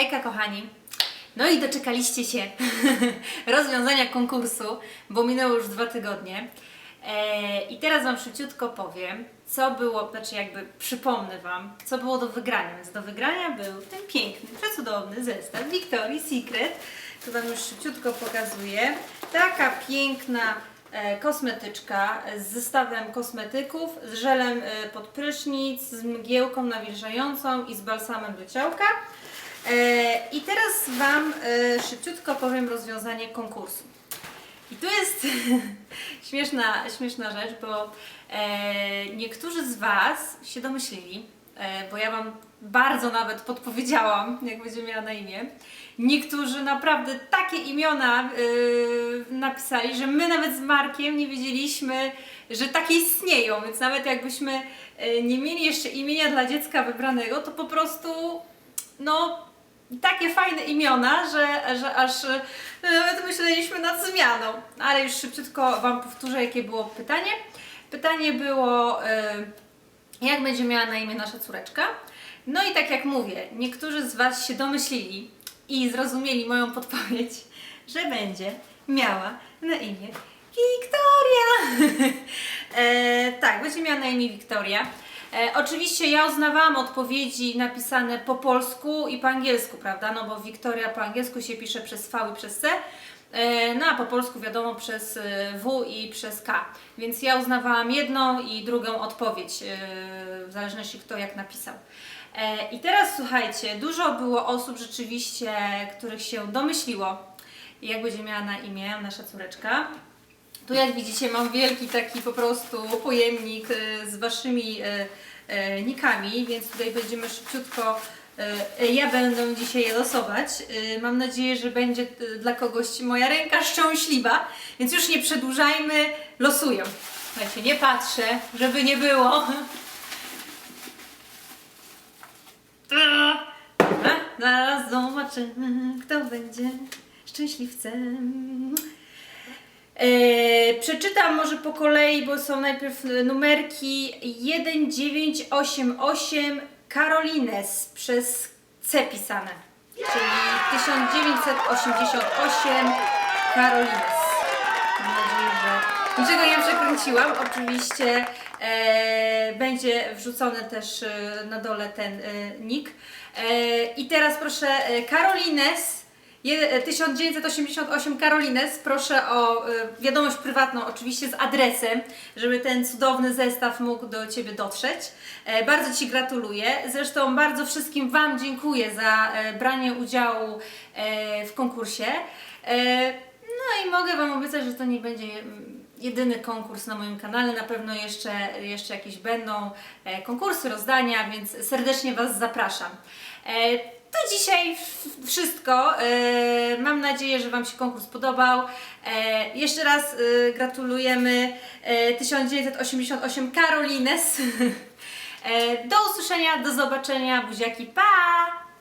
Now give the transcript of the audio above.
Hejka kochani! No i doczekaliście się rozwiązania konkursu, bo minęło już dwa tygodnie. E, I teraz Wam szybciutko powiem, co było, znaczy jakby przypomnę Wam, co było do wygrania. Więc do wygrania był ten piękny, przecudowny zestaw Victoria's Secret. Tu Wam już szybciutko pokazuję. Taka piękna e, kosmetyczka z zestawem kosmetyków, z żelem e, pod prysznic, z mgiełką nawilżającą i z balsamem do ciałka. E, I teraz Wam e, szybciutko powiem rozwiązanie konkursu. I tu jest śmieszna, śmieszna rzecz, bo e, niektórzy z Was się domyślili, bo ja Wam bardzo nawet podpowiedziałam, jak będzie miała na imię. Niektórzy naprawdę takie imiona napisali, że my nawet z Markiem nie wiedzieliśmy, że takie istnieją, więc nawet jakbyśmy nie mieli jeszcze imienia dla dziecka wybranego, to po prostu no takie fajne imiona, że, że aż e, nawet myśleliśmy nad zmianą. Ale już szybciutko Wam powtórzę, jakie było pytanie. Pytanie było, e, jak będzie miała na imię nasza córeczka. No i tak jak mówię, niektórzy z Was się domyślili i zrozumieli moją podpowiedź, że będzie miała na imię Wiktoria. e, tak, będzie miała na imię Wiktoria. E, oczywiście ja uznawałam odpowiedzi napisane po polsku i po angielsku, prawda? No bo Wiktoria po angielsku się pisze przez V i przez C. E, No a po polsku wiadomo przez e, W i przez K. Więc ja uznawałam jedną i drugą odpowiedź, e, w zależności kto jak napisał. E, I teraz słuchajcie, dużo było osób rzeczywiście, których się domyśliło, jak będzie miała na imię nasza córeczka. Tu jak widzicie mam wielki taki po prostu pojemnik e, z waszymi e, e, nikami, więc tutaj będziemy szybciutko, ja będę dzisiaj losować. Mam nadzieję, że będzie dla kogoś moja ręka szczęśliwa, więc już nie przedłużajmy, losuję. Słuchajcie, nie patrzę, żeby nie było. Zaraz zobaczymy, kto będzie szczęśliwcem. E, przeczytam może po kolei, bo są najpierw e, numerki 1988 Carolines przez C pisane, czyli 1988 Carolines. Mam nadzieję, że niczego nie przekręciłam. Oczywiście e, będzie wrzucony też e, na dole ten e, nick. E, I teraz proszę e, e, 1988 Carolines, proszę o e, wiadomość prywatną, oczywiście z adresem, żeby ten cudowny zestaw mógł do Ciebie dotrzeć. E, Bardzo Ci gratuluję. Zresztą bardzo wszystkim Wam dziękuję za e, branie udziału e, w konkursie. E, No i mogę Wam obiecać, że to nie będzie mm, jedyny konkurs na moim kanale. Na pewno jeszcze, jeszcze jakieś będą e, konkursy, rozdania, więc serdecznie Was zapraszam. To dzisiaj wszystko. E, Mam nadzieję, że Wam się konkurs podobał. E, Jeszcze raz e, gratulujemy e, 1988 Carolines. E, Do usłyszenia, do zobaczenia. Buziaki, pa!